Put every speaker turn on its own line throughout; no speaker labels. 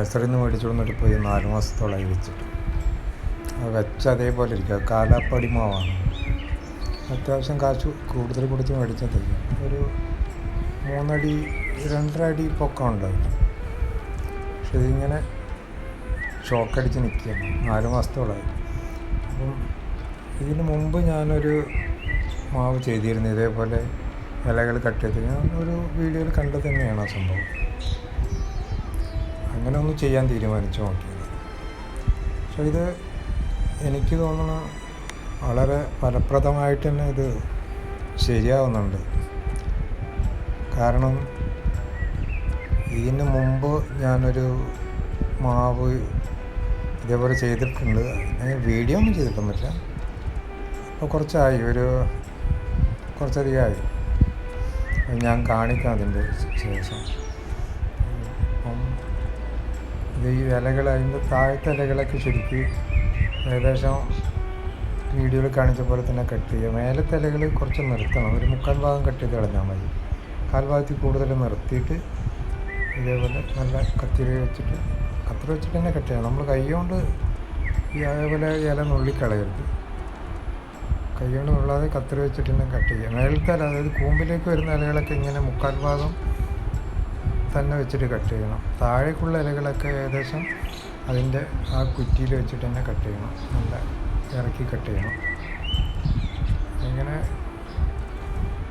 നഴ്സറിയിൽ നിന്ന് മേടിച്ചു വന്നിട്ട് പോയി നാല് മാസത്തോളമായി വെച്ചിട്ട്. വെച്ച അതേപോലെ ഇരിക്കുക. കാലാപ്പടി മാവാണ്. അത്യാവശ്യം കാശ് കൂടുതൽ കൊടുത്ത് മേടിച്ചത് ഒരു മൂന്നടി രണ്ടര അടി പൊക്കം ഉണ്ടാവില്ല. പക്ഷെ ഇതിങ്ങനെ ഷോക്കടിച്ച് നിൽക്കുകയാണ്. നാല് മാസത്തോളമായി അപ്പം ഇതിന് മുമ്പ് ഞാനൊരു മാവ് ചെയ്തിരുന്നു. ഇതേപോലെ ഇലകൾ കട്ട് ചെയ്ത്. ഞാൻ ഒരു വീഡിയോയിൽ കണ്ടത് തന്നെയാണ് ആ സംഭവം. അങ്ങനെ ഒന്ന് ചെയ്യാൻ തീരുമാനിച്ചു നോക്കിയത് പക്ഷേ ഇത് എനിക്ക് തോന്നുന്നു വളരെ ഫലപ്രദമായിട്ട് തന്നെ ഇത് ശരിയാവുന്നുണ്ട്. കാരണം ഇതിന് മുമ്പ് ഞാനൊരു മാവ് ഇതേപോലെ ചെയ്തിട്ടുണ്ട്. വീഡിയോ ഒന്നും ചെയ്തിട്ടൊന്നുമില്ല. അപ്പോൾ കുറച്ചായി ഒരു കുറച്ചധികമായി. ഞാൻ കാണിക്കാം അതിന്റെ ശേഷം. ഇത് ഈ ഇലകൾ അതിന്റെ താഴത്തെ ഇലകളൊക്കെ ശരിക്ക് ഏകദേശം വീഡിയോയിൽ കാണിച്ച പോലെ തന്നെ കട്ട് ചെയ്യുക മേലത്തെ ഇലകൾ കുറച്ച് നിർത്തണം. ഒരു മുക്കാൽ ഭാഗം കട്ട് ചെയ്ത് കളഞ്ഞാൽ മതി. കാൽ ഭാഗത്തിൽ കൂടുതൽ നിർത്തിയിട്ട് ഇതേപോലെ നല്ല കത്തിരി വെച്ചിട്ട് കത്തിരി വെച്ചിട്ട് തന്നെ കട്ട് ചെയ്യണം. നമ്മൾ കൈ കൊണ്ട് ഈ അതേപോലെ ഇല നുള്ളിക്കളയരുത്. കൈ കൊണ്ട് നുള്ളാതെ കത്തിരി വെച്ചിട്ട് തന്നെ കട്ട് ചെയ്യുക മേലത്തെ ഇല അതായത് കൂമ്പിലേക്ക് വരുന്ന ഇലകളൊക്കെ ഇങ്ങനെ മുക്കാൽ ഭാഗം തന്നെ വെച്ചിട്ട് കട്ട് ചെയ്യണം. താഴേക്കുള്ള ഇലകളൊക്കെ ഏകദേശം അതിന്റെ ആ കുറ്റിയിൽ വെച്ചിട്ട് തന്നെ കട്ട് ചെയ്യണം. നല്ല ഇറക്കി കട്ട് ചെയ്യണം. ഇങ്ങനെ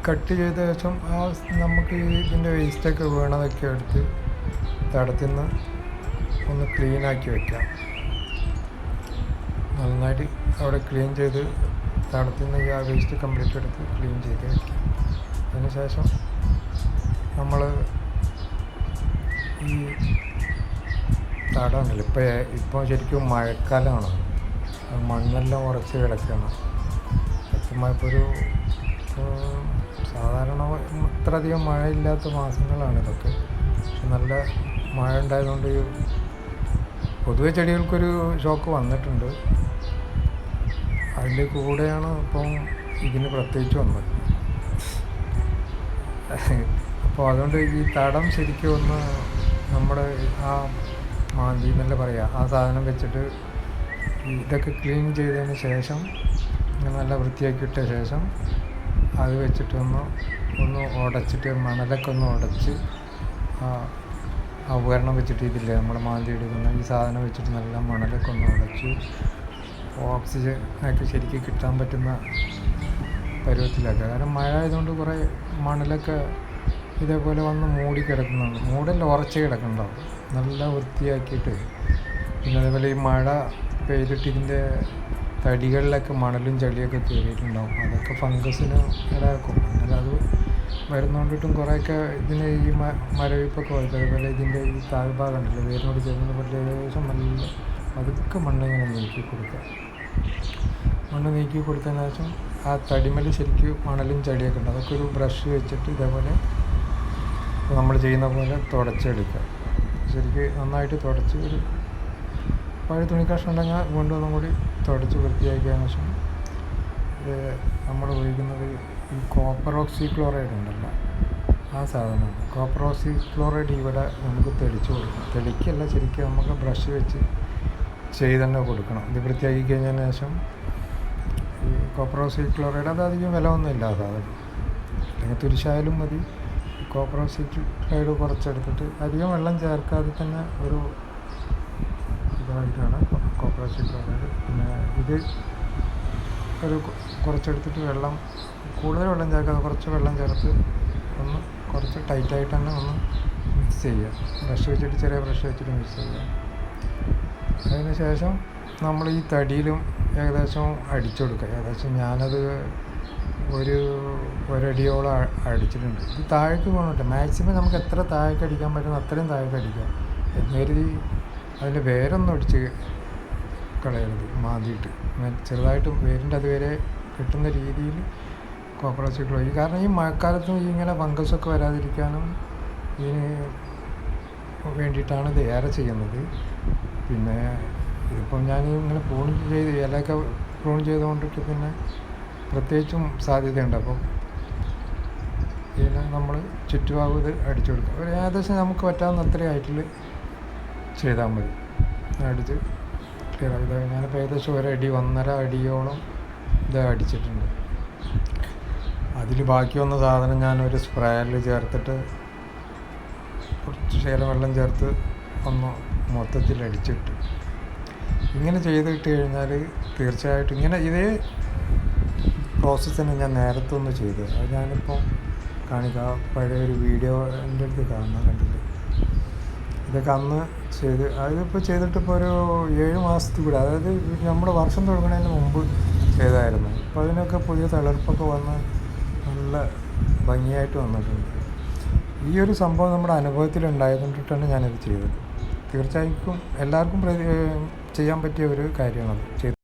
കട്ട് ചെയ്ത ശേഷം ആ നമുക്ക് ഇതിന്റെ വേസ്റ്റൊക്കെ വീണതൊക്കെ എടുത്ത് തടത്തിൽ നിന്ന് ഒന്ന് ക്ലീനാക്കി വെക്കാം. നന്നായിട്ട് അവിടെ ക്ലീൻ ചെയ്ത് തടത്തിൽ നിന്ന് ആ വേസ്റ്റ് കംപ്ലീറ്റ് എടുത്ത് ക്ലീൻ ചെയ്ത് വെക്കാം. അതിന് ശേഷം നമ്മൾ ഈ തടമുണ്ടല്ലോ ഇപ്പോൾ ഇപ്പോൾ ശരിക്കും മഴക്കാലമാണ്. മണ്ണെല്ലാം ഉറച്ച് കിടക്കുകയാണ്. സത്യമായി ഇപ്പോൾ ഒരു സാധാരണ ഇത്രയധികം മഴയില്ലാത്ത മാസങ്ങളാണ് ഇതൊക്കെ. നല്ല മഴ ഉണ്ടായതുകൊണ്ട് പൊതുവെ ചെടികൾക്കൊരു ഷോക്ക് വന്നിട്ടുണ്ട്. അതിന്റെ കൂടെയാണ് ഇപ്പം ഇതിന് പ്രത്യേകിച്ച് വന്നത്. അപ്പോൾ അതുകൊണ്ട് ഈ തടം ശരിക്കും ഒന്ന് നമ്മുടെ ആ മാന്തി എന്നല്ല പറയുക ആ സാധനം വെച്ചിട്ട് ഇതൊക്കെ ക്ലീൻ ചെയ്തതിന് ശേഷം നല്ല വൃത്തിയാക്കിയിട്ട ശേഷം അത് വെച്ചിട്ടൊന്ന് ഒന്ന് ഉടച്ചിട്ട് മണലൊക്കെ ഒന്ന് ഉടച്ച് ഉപകരണം വെച്ചിട്ട് ഇതില്ലേ നമ്മൾ മാന്തി എടുക്കുന്ന ഈ സാധനം വെച്ചിട്ട് നല്ല മണലൊക്കെ ഒന്ന് ഉടച്ച് ഓക്സിജൻ ഒക്കെ ശരിക്കും കിട്ടാൻ പറ്റുന്ന പരുവത്തിലാക്കുക കാരണം മഴ ആയതുകൊണ്ട് കുറേ മണലൊക്കെ ഇതേപോലെ വന്ന് മൂടി കിടക്കുന്നുണ്ട്. മൂടല്ല ഉറച്ച് കിടക്കുന്നുണ്ടാവും നല്ല വൃത്തിയാക്കിയിട്ട്. പിന്നെ അതേപോലെ ഈ മഴ പെയ്തിട്ട് ഇതിന്റെ തടികളിലൊക്കെ മണലും ചളിയൊക്കെ കയറിയിട്ടുണ്ടാവും. അതൊക്കെ ഫംഗസിന് ഇടാക്കും അങ്ങനെ അത് വരുന്നോണ്ടിട്ടും കുറേയൊക്കെ ഇതിന് ഈ മരവിപ്പൊക്കെ വരും. അതേപോലെ ഇതിന്റെ ഈ താഴ്ഭാഗം ഉണ്ടല്ലോ വേരിനോട് ചേർന്ന് പറ്റിയ ഏകദേശം നല്ല അതൊക്കെ മണ്ണ് ഇങ്ങനെ നീക്കി കൊടുക്കുക. മണ്ണ് നീക്കി കൊടുത്തതിന് ശേഷം ആ തടിമൽ ശരിക്കും മണലും ചളിയൊക്കെ ഉണ്ട്. അതൊക്കെ ഒരു ബ്രഷ് വെച്ചിട്ട് ഇതേപോലെ നമ്മൾ ചെയ്യുന്ന പോലെ തുടച്ചെടുക്കുക. ശരിക്ക് നന്നായിട്ട് തുടച്ച് ഒരു പഴയ തുണി കഷ്ണം ഉണ്ടെങ്കിൽ വീണ്ടും ഒന്നും കൂടി തുടച്ച് വൃത്തിയാക്കിയതിനു ശേഷം ഇത് നമ്മൾ ഉപയോഗിക്കുന്നത് ഈ കോപ്പർ ഓക്സി ക്ലോറൈഡ് ഉണ്ടല്ലോ ആ സാധനമാണ്. കോപ്പർ ഓക്സി ക്ലോറൈഡ് ഇവിടെ നമുക്ക് തെളിച്ച് കൊടുക്കണം തെളിക്കല്ല ശരിക്കും നമുക്ക് ബ്രഷ് വെച്ച് ചെയ്ത് തന്നെ കൊടുക്കണം. ഇത് വൃത്തിയാക്കി കഴിഞ്ഞതിന് ശേഷം ഈ കോപ്പർ ഓക്സി ക്ലോറൈഡ് അത് അധികം വില ഒന്നും ഇല്ലാതെ അല്ലെങ്കിൽ തുരിശായാലും മതി. കോപ്പർ ഷീറ്റ് കുറച്ചെടുത്തിട്ട് അധികം വെള്ളം ചേർക്കാതെ തന്നെ ഒരു ഇതായിട്ടാണ് കോപ്പർ ഷീറ്റ് ക്ലോറൈഡ് പിന്നെ ഇത് ഒരു കുറച്ചെടുത്തിട്ട് വെള്ളം കൂടുതൽ വെള്ളം ചേർക്കാതെ കുറച്ച് വെള്ളം ചേർത്ത് ഒന്ന് കുറച്ച് ടൈറ്റായിട്ട് തന്നെ ഒന്ന് മിക്സ് ചെയ്യുക. ബ്രഷ് വെച്ചിട്ട് ചെറിയ ബ്രഷ് വെച്ചിട്ട് മിക്സ് ചെയ്യുക. അതിന് ശേഷം നമ്മൾ ഈ തടിയിലും ഏകദേശം അടിച്ചു കൊടുക്കുക ഏകദേശം ഞാനത് ഒരു ഒരടിയോളം അടിച്ചിട്ടുണ്ട്. ഇത് താഴേക്ക് പോകണട്ടെ മാക്സിമം നമുക്ക് എത്ര താഴേക്ക് അടിക്കാൻ പറ്റുന്ന അത്രയും താഴേക്ക് അടിക്കാം. എന്നുകരുതി അതിന്റെ വേരൊന്നും അടിച്ച് കളയരുത്. മാന്തിയിട്ട്. ചെറുതായിട്ടും വേരിന്റെ അതുവരെ കിട്ടുന്ന രീതിയിൽ കോപ്പറേറ്റീവ് ഈ കാരണം ഈ മഴക്കാലത്തും ഇങ്ങനെ ഫംഗസൊക്കെ വരാതിരിക്കാനും ഇതിന് വേണ്ടിയിട്ടാണ് ഇത് ഏറെ ചെയ്യുന്നത്. പിന്നെ ഇതിപ്പം ഞാൻ ഇങ്ങനെ പ്രൂൺ ചെയ്ത് ഇലയൊക്കെ പ്രൂൺ ചെയ്തുകൊണ്ടിട്ട് പിന്നെ പ്രത്യേകിച്ചും സാധ്യതയുണ്ട്. അപ്പം ഇതിന് നമ്മൾ ചുറ്റുഭാഗം അടിച്ചു കൊടുക്കുക. ഒരു ഏകദേശം നമുക്ക് പറ്റാവുന്ന അത്രയും ഹൈറ്റിൽ ചെയ്താൽ മതി. അടിച്ച് ക്ലിയർ ഞാനിപ്പോൾ ഏകദേശം ഒരടി ഒന്നര അടിയോളം ഇത് അടിച്ചിട്ടുണ്ട്. അതിൽ ബാക്കി വന്ന സാധനം ഞാനൊരു സ്പ്രേയിൽ ചേർത്തിട്ട് കുറച്ച് ശേഖരം വെള്ളം ചേർത്ത് ഒന്ന് മൊത്തത്തിൽ അടിച്ചിട്ട്. ഇങ്ങനെ ചെയ്തിട്ട് കഴിഞ്ഞാൽ തീർച്ചയായിട്ടും ഇങ്ങനെ ഇതേ പ്രോസസ്സ് ഞാൻ നേരത്തെ ഒന്ന് ചെയ്തു. അത് ഞാനിപ്പോൾ കാണിക്കാം. പഴയ ഒരു വീഡിയോ എന്റെ അടുത്ത് കാണുന്ന കണ്ടിട്ട് ഇതൊക്കെ അന്ന് ചെയ്ത് അതിപ്പോൾ ചെയ്തിട്ടിപ്പോൾ ഒരു ഏഴ് മാസത്തിൽ കൂടെ അതായത് നമ്മുടെ വർഷം തുടങ്ങുന്നതിന് മുമ്പ് ചെയ്തായിരുന്നു. അപ്പോൾ അതിനൊക്കെ പുതിയ തളിർപ്പൊക്കെ വന്ന് നല്ല ഭംഗിയായിട്ട് വന്നിട്ടുണ്ട്. ഈ ഒരു സംഭവം നമ്മുടെ അനുഭവത്തിൽ ഉണ്ടായതുകൊണ്ടിട്ടാണ് ഞാനിത് ചെയ്തത്. തീർച്ചയായിട്ടും എല്ലാവർക്കും ചെയ്യാൻ പറ്റിയ ഒരു കാര്യമാണ് ചെയ്ത്